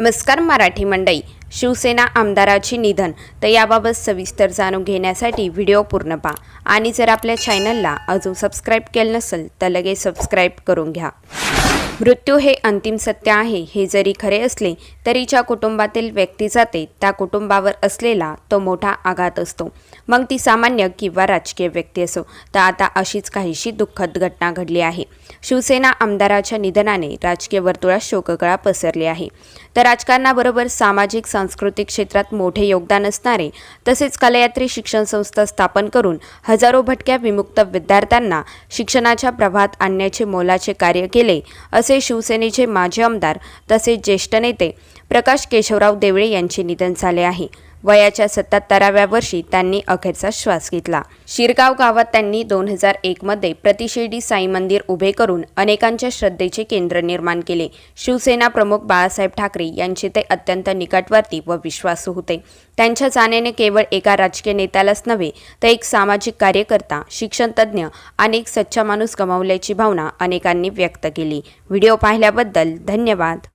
नमस्कार मराठी मंडई शिवसेना आमदाराची निधन. तर याबाबत सविस्तर जाणून घेण्यासाठी व्हिडिओ पूर्ण पहा. आणि जर आपल्या चॅनलला अजून सबस्क्राईब केलं नसेल तर लगेच सबस्क्राईब करून घ्या. मृत्यू हे अंतिम सत्य आहे. हे जरी खरे असले तरी ज्या कुटुंबातील व्यक्ती जाते त्या कुटुंबावर असलेला तो मोठा आघात असतो. मग ती सामान्य किंवा राजकीय व्यक्ती असो. तर आता अशीच काहीशी दुःखद घटना घडली आहे. शिवसेना आमदाराच्या निधनाने राजकीय वर्तुळात शोककळा पसरली आहे. तर राजकारणाबरोबर सामाजिक सांस्कृतिक क्षेत्रात मोठे योगदान असणारे तसेच कलयात्री शिक्षण संस्था स्थापन करून हजारो भटक्या विमुक्त विद्यार्थ्यांना शिक्षणाच्या प्रवाहात आणण्याचे मोलाचे कार्य केले असे शिवसेनेचे माजी आमदार तसेच ज्येष्ठ नेते प्रकाश केशवराव देवळे यांचे निधन झाले आहे. वयाच्या सत्याहत्तराव्या वर्षी त्यांनी अखेरचा श्वास घेतला. शिरगाव गावात त्यांनी दोन हजार एकमध्ये प्रतिशिर्डी साई मंदिर उभे करून अनेकांच्या श्रद्धेचे केंद्र निर्माण केले. शिवसेना प्रमुख बाळासाहेब ठाकरे यांचे ते अत्यंत निकटवर्ती व विश्वासू होते. त्यांच्या जाण्याने केवळ एका राजकीय नेत्यालाच नव्हे तर एक सामाजिक कार्यकर्ता शिक्षणतज्ज्ञ आणि एक सच्चा माणूस गमावल्याची भावना अनेकांनी व्यक्त केली. व्हिडिओ पाहिल्याबद्दल धन्यवाद.